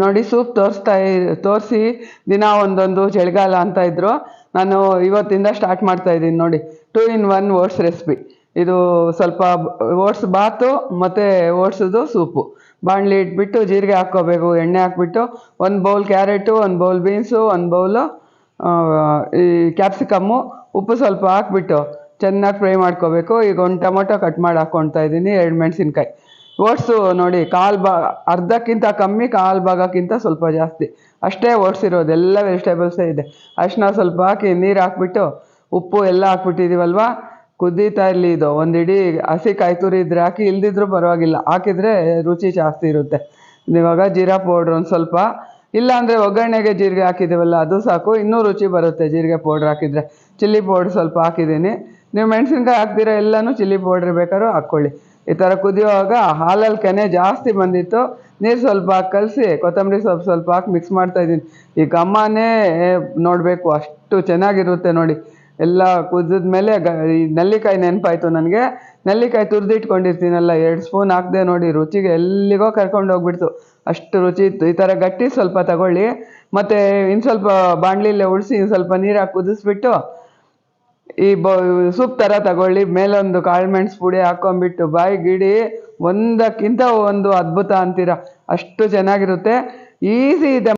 ನೋಡಿ ಸೂಪ್ ತೋರಿಸ್ತಾ ತೋರಿಸಿ ದಿನ ಒಂದೊಂದು ಚಳಿಗಾಲ ಅಂತ ಇದ್ರು. ನಾನು ಇವತ್ತಿಂದ ಸ್ಟಾರ್ಟ್ ಮಾಡ್ತಾ ಇದ್ದೀನಿ ನೋಡಿ. Two in one oats recipe ಇದು ಸ್ವಲ್ಪ ಓಟ್ಸ್ ಬಾತು ಮತ್ತು ಓಟ್ಸದು ಸೂಪು. ಬಾಣಲಿ ಇಟ್ಬಿಟ್ಟು ಜೀರಿಗೆ ಹಾಕ್ಕೋಬೇಕು, ಎಣ್ಣೆ ಹಾಕ್ಬಿಟ್ಟು ಒಂದು ಬೌಲ್ ಕ್ಯಾರೆಟು ಒಂದು ಬೌಲ್ ಬೀನ್ಸು ಒಂದು ಬೌಲು ಈ ಕ್ಯಾಪ್ಸಿಕಮ್ಮು ಉಪ್ಪು ಸ್ವಲ್ಪ ಹಾಕ್ಬಿಟ್ಟು ಚೆನ್ನಾಗಿ ಫ್ರೈ ಮಾಡ್ಕೋಬೇಕು. ಈಗ ಒಂದು ಟೊಮೊಟೊ ಕಟ್ ಮಾಡಿ ಹಾಕ್ಕೊಳ್ತಾ ಇದ್ದೀನಿ, ಎರಡು ಮೆಣಸಿನ್ಕಾಯಿ. ಓಟ್ಸು ನೋಡಿ, ಕಾಲು ಭಾಗ, ಅರ್ಧಕ್ಕಿಂತ ಕಮ್ಮಿ ಕಾಲು ಭಾಗಕ್ಕಿಂತ ಸ್ವಲ್ಪ ಜಾಸ್ತಿ. ಅಷ್ಟೇ ಓಟ್ಸ್ ಇರೋದು, ಎಲ್ಲ ವೆಜಿಟೇಬಲ್ಸೇ ಇದೆ. ಅರಿಶಿನ ಸ್ವಲ್ಪ ಹಾಕಿ, ನೀರು ಹಾಕ್ಬಿಟ್ಟು, ಉಪ್ಪು ಎಲ್ಲ ಹಾಕ್ಬಿಟ್ಟಿದ್ದೀವಲ್ವ ಕುದೀತಾ ಇರಲಿ ಇದು. ಒಂದು ಇಡೀ ಹಸಿ ಕಾಯಿ ತುರಿ ಇದ್ರೆ ಹಾಕಿ, ಇಲ್ದಿದ್ರೂ ಪರವಾಗಿಲ್ಲ. ಹಾಕಿದರೆ ರುಚಿ ಜಾಸ್ತಿ ಇರುತ್ತೆ. ಇವಾಗ ಜೀರಾ ಪೌಡ್ರ್ ಒಂದು ಸ್ವಲ್ಪ. ಇಲ್ಲ ಅಂದರೆ ಒಗ್ಗರಣೆಗೆ ಜೀರಿಗೆ ಹಾಕಿದ್ದೀವಲ್ಲ ಅದು ಸಾಕು. ಇನ್ನೂ ರುಚಿ ಬರುತ್ತೆ ಜೀರಿಗೆ ಪೌಡ್ರ್ ಹಾಕಿದರೆ. ಚಿಲ್ಲಿ ಪೌಡ್ರ್ ಸ್ವಲ್ಪ ಹಾಕಿದ್ದೀನಿ. ನೀವು ಮೆಣಸಿನ್ಕಾಯಿ ಹಾಕ್ದಿರ ಎಲ್ಲನೂ ಚಿಲ್ಲಿ ಪೌಡ್ರ್ ಬೇಕಾದ್ರೂ ಹಾಕ್ಕೊಳ್ಳಿ. ಈ ಥರ ಕುದಿಯುವಾಗ ಹಾಲಲ್ಲಿ ಕೆನೆ ಜಾಸ್ತಿ ಬಂದಿತ್ತು, ನೀರು ಸ್ವಲ್ಪ ಹಾಕಿ ಕಲಸಿ, ಕೊತ್ತಂಬರಿ ಸೊಪ್ಪು ಸ್ವಲ್ಪ ಹಾಕಿ ಮಿಕ್ಸ್ ಮಾಡ್ತಾ ಇದ್ದೀನಿ. ಈ ಘಮ್ಮನೇ ನೋಡಬೇಕು, ಅಷ್ಟು ಚೆನ್ನಾಗಿರುತ್ತೆ ನೋಡಿ. ಎಲ್ಲ ಕುದಿದ ಮೇಲೆ ಗ, ಈ ನೆಲ್ಲಿಕಾಯಿ ನೆನಪಾಯಿತು ನನಗೆ. ನೆಲ್ಲಿಕಾಯಿ ತುರಿದಿಟ್ಕೊಂಡಿರ್ತೀನಲ್ಲ, ಎರಡು ಸ್ಪೂನ್ ಹಾಕಿದೆ ನೋಡಿ, ರುಚಿಗೆ ಎಲ್ಲಿಗೋ ಕರ್ಕೊಂಡು ಹೋಗ್ಬಿಡ್ತು. ಅಷ್ಟು ರುಚಿ ಇತ್ತು. ಈ ಥರ ಗಟ್ಟಿ ಸ್ವಲ್ಪ ತಗೊಳ್ಳಿ. ಮತ್ತು ಇನ್ನು ಸ್ವಲ್ಪ ಬಾಣಲಿಲೇ ಉಳಿಸಿ ಇನ್ನು ಸ್ವಲ್ಪ ನೀರು ಕುದಿಸ್ಬಿಟ್ಟು ಈ ಬ, ಸೂಪ್ ಥರ ತಗೊಳ್ಳಿ, ಮೇಲೊಂದು ಕಾಳು ಮೆಣಸು ಪುಡಿ ಹಾಕೊಂಡ್ಬಿಟ್ಟು ಬಾಯಿ ಗಿಡಿ ಒಂದಕ್ಕಿಂತ ಒಂದು ಅದ್ಭುತ ಅಂತೀರ. ಅಷ್ಟು ಚೆನ್ನಾಗಿರುತ್ತೆ. ಈಸಿ ಇದೆ